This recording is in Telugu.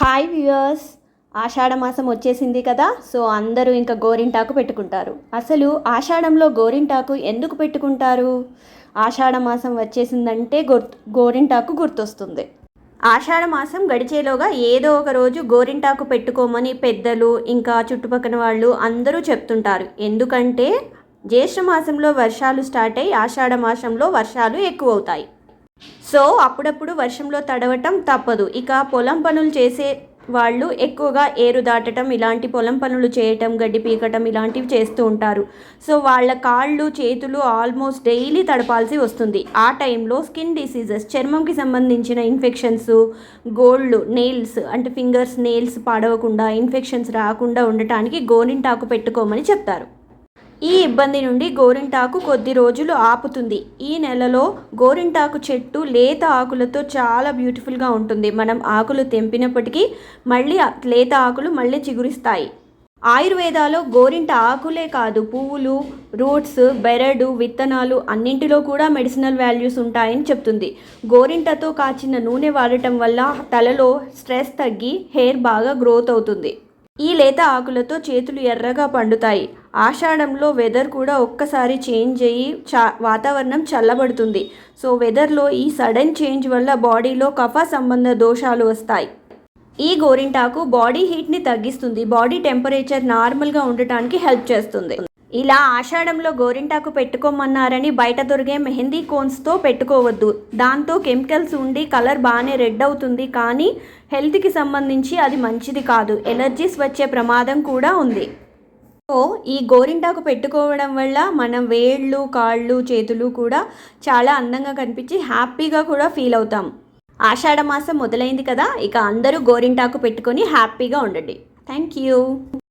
హాయ్ వ్యూయర్స్ ఆషాఢ మాసం వచ్చేసింది కదా సో అందరూ ఇంకా గోరింటాకు పెట్టుకుంటారు. అసలు ఆషాఢంలో గోరింటాకు ఎందుకు పెట్టుకుంటారు? ఆషాఢ మాసం వచ్చేసిందంటే గుర్తు గోరింటాకు గుర్తొస్తుంది. ఆషాఢ మాసం గడిచేలోగా ఏదో ఒక రోజు గోరింటాకు పెట్టుకోమని పెద్దలు ఇంకా చుట్టుపక్కల వాళ్ళు అందరూ చెప్తుంటారు. ఎందుకంటే జ్యేష్ఠ మాసంలో వర్షాలు స్టార్ట్ అయ్యి ఆషాఢ మాసంలో వర్షాలు ఎక్కువ అవుతాయి సో అప్పుడప్పుడు వర్షంలో తడవటం తప్పదు. ఇక పొలం పనులు చేసే వాళ్ళు ఎక్కువగా ఏరు దాటడం ఇలాంటి పొలం పనులు చేయటం గడ్డి పీకటం ఇలాంటివి చేస్తూ ఉంటారు. సో వాళ్ళ కాళ్ళు చేతులు ఆల్మోస్ట్ డైలీ తడపాల్సి వస్తుంది. ఆ టైంలో స్కిన్ డిసీజెస్ చర్మంకి సంబంధించిన ఇన్ఫెక్షన్స్ గోళ్ళు నెయిల్స్ అంటే ఫింగర్స్ నెయిల్స్ పాడవకుండా ఇన్ఫెక్షన్స్ రాకుండా ఉండటానికి గోరింటాకు పెట్టుకోమని చెప్తారు. ఈ ఇబ్బంది నుండి గోరింటాకు కొద్ది రోజులు ఆపుతుంది. ఈ నెలలో గోరింటాకు చెట్టు లేత ఆకులతో చాలా బ్యూటిఫుల్గా ఉంటుంది. మనం ఆకులు తెంపినప్పటికీ మళ్ళీ లేత ఆకులు మళ్ళీ చిగురిస్తాయి. ఆయుర్వేదాలో గోరింట ఆకులే కాదు పువ్వులు రూట్స్ బెరడు విత్తనాలు అన్నింటిలో కూడా మెడిసినల్ వాల్యూస్ ఉంటాయని చెప్తుంది. గోరింటతో కాచిన నూనె వాడటం వల్ల తలలో స్ట్రెస్ తగ్గి హెయిర్ బాగా గ్రోత్ అవుతుంది. ఈ లేత ఆకులతో చేతులు ఎర్రగా పండుతాయి. ఆషాఢంలో వెదర్ కూడా ఒక్కసారి చేంజ్ అయ్యి చా వాతావరణం చల్లబడుతుంది. సో వెదర్లో ఈ సడన్ చేంజ్ వల్ల బాడీలో కఫా సంబంధ దోషాలు వస్తాయి. ఈ గోరింటాకు బాడీ హీట్ని తగ్గిస్తుంది. బాడీ టెంపరేచర్ నార్మల్గా ఉండటానికి హెల్ప్ చేస్తుంది. ఇలా ఆషాఢంలో గోరింటాకు పెట్టుకోమన్నారని బయట దొరికే మెహందీ కోన్స్తో పెట్టుకోవద్దు. దాంతో కెమికల్స్ ఉండి కలర్ బాగానే రెడ్ అవుతుంది కానీ హెల్త్కి సంబంధించి అది మంచిది కాదు. ఎలర్జీస్ వచ్చే ప్రమాదం కూడా ఉంది. సో ఈ గోరింటాకు పెట్టుకోవడం వల్ల మనం వేళ్ళు కాళ్ళు చేతులు కూడా చాలా అందంగా కనిపించి హ్యాపీగా కూడా ఫీల్ అవుతాం. ఆషాఢ మాసం మొదలైంది కదా ఇక అందరూ గోరింటాకు పెట్టుకొని హ్యాపీగా ఉండండి. Thank you.